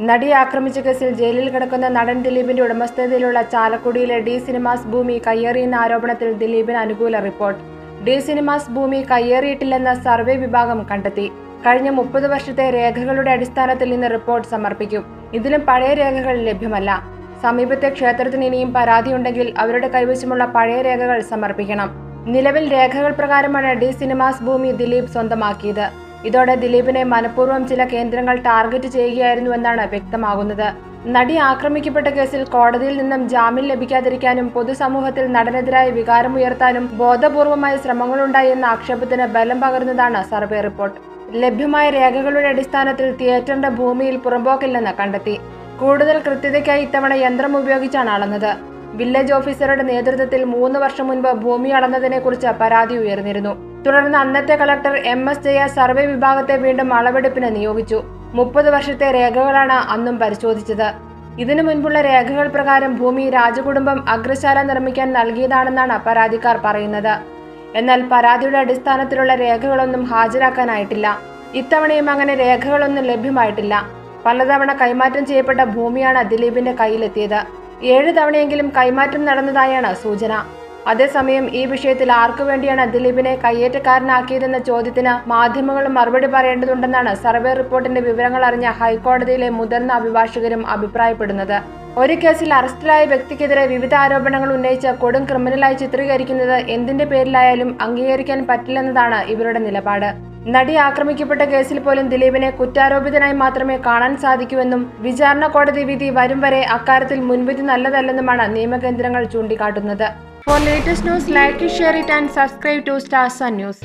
നടിയെ ആക്രമിച്ച കേസിൽ ജയിലിൽ കിടക്കുന്ന നടൻ ദിലീപിന്റെ ഉടമസ്ഥതയിലുള്ള ചാലക്കുടിയിലെ ഡി സിനിമാസ് ഭൂമി കയ്യേറിയെന്ന ആരോപണത്തിൽ ദിലീപിന് അനുകൂല റിപ്പോർട്ട്. ഡി സിനിമാസ് ഭൂമി കയ്യേറിയിട്ടില്ലെന്ന സർവേ വിഭാഗം കണ്ടെത്തി. കഴിഞ്ഞ മുപ്പത് വർഷത്തെ രേഖകളുടെ അടിസ്ഥാനത്തിൽ ഇന്ന് റിപ്പോർട്ട് സമർപ്പിക്കും. ഇതിലും പഴയ രേഖകൾ ലഭ്യമല്ല. സമീപത്തെ ക്ഷേത്രത്തിന് ഇനിയും പരാതിയുണ്ടെങ്കിൽ അവരുടെ കൈവശമുള്ള പഴയ രേഖകൾ സമർപ്പിക്കണം. നിലവിൽ രേഖകൾ പ്രകാരമാണ് ഡി സിനിമാസ് ഭൂമി ദിലീപ് സ്വന്തമാക്കിയത്. ഇതോടെ ദിലീപിനെ മനഃപൂർവം ചില കേന്ദ്രങ്ങൾ ടാർഗറ്റ് ചെയ്യുകയായിരുന്നുവെന്നാണ് വ്യക്തമാകുന്നത്. നടി ആക്രമിക്കപ്പെട്ട കേസിൽ കോടതിയിൽ നിന്നും ജാമ്യം ലഭിക്കാതിരിക്കാനും പൊതുസമൂഹത്തിൽ നടനെതിരായ വികാരമുയർത്താനും ബോധപൂർവമായ ശ്രമങ്ങളുണ്ടായി എന്ന ആക്ഷേപത്തിന് ബലം പകർന്നതാണ് സർവേ റിപ്പോർട്ട്. ലഭ്യമായ രേഖകളുടെ അടിസ്ഥാനത്തിൽ തിയേറ്ററിന്റെ ഭൂമിയിൽ പുറമ്പോക്കില്ലെന്ന് കണ്ടെത്തി. കൂടുതൽ കൃത്യതയ്ക്കായി ഇത്തവണ യന്ത്രം ഉപയോഗിച്ചാണ് അളന്നത്. വില്ലേജ് ഓഫീസറുടെ നേതൃത്വത്തിൽ മൂന്ന് വർഷം മുൻപ് ഭൂമി അളന്നതിനെക്കുറിച്ച് പരാതി ഉയർന്നിരുന്നു. തുടർന്ന് അന്നത്തെ collector M S Jaya survey വിഭാഗത്തെ വീണ്ടും അളവെടുപ്പിന് നിയോഗിച്ചു. മുപ്പത് വർഷത്തെ രേഖകളാണ് അന്നും പരിശോധിച്ചത്. ഇതിനു മുൻപുള്ള രേഖകൾ പ്രകാരം ഭൂമി രാജകുടുംബം അഗ്രശാല നിർമ്മിക്കാൻ നൽകിയതാണെന്നാണ് പരാതിക്കാർ പറയുന്നത്. എന്നാൽ പരാതിയുടെ അടിസ്ഥാനത്തിലുള്ള രേഖകളൊന്നും ഹാജരാക്കാനായിട്ടില്ല. ഇത്തവണയും അങ്ങനെ രേഖകളൊന്നും ലഭ്യമായിട്ടില്ല. പലതവണ കൈമാറ്റം ചെയ്യപ്പെട്ട ഭൂമിയാണ് ദിലീപിന്റെ കയ്യിലെത്തിയത്. ഏഴ് തവണയെങ്കിലും കൈമാറ്റം നടന്നതായാണ് സൂചന. അതേസമയം ഈ വിഷയത്തിൽ ആർക്കു വേണ്ടിയാണ് ദിലീപിനെ കയ്യേറ്റക്കാരനാക്കിയതെന്ന ചോദ്യത്തിന് മാധ്യമങ്ങൾ മറുപടി പറയേണ്ടതുണ്ടെന്നാണ് സർവേ റിപ്പോർട്ടിന്റെ വിവരങ്ങൾ അറിഞ്ഞ ഹൈക്കോടതിയിലെ മുതിർന്ന അഭിഭാഷകരും അഭിപ്രായപ്പെടുന്നത്. ഒരു കേസിൽ അറസ്റ്റിലായ വ്യക്തിക്കെതിരെ വിവിധ ആരോപണങ്ങൾ ഉന്നയിച്ച് കൊടും ക്രിമിനലായി ചിത്രീകരിക്കുന്നത് എന്തിന്റെ പേരിലായാലും അംഗീകരിക്കാൻ പറ്റില്ലെന്നതാണ് ഇവരുടെ നിലപാട്. നടി ആക്രമിക്കപ്പെട്ട കേസിൽ പോലും ദിലീപിനെ കുറ്റാരോപിതനായി മാത്രമേ കാണാൻ സാധിക്കൂവെന്നും വിചാരണ കോടതി വിധി വരും വരെ അക്കാര്യത്തിൽ മുൻവിധി നല്ലതല്ലെന്നുമാണ് നിയമകേന്ദ്രങ്ങൾ ചൂണ്ടിക്കാട്ടുന്നത്. For latest news, like, share it and subscribe to Starsa News.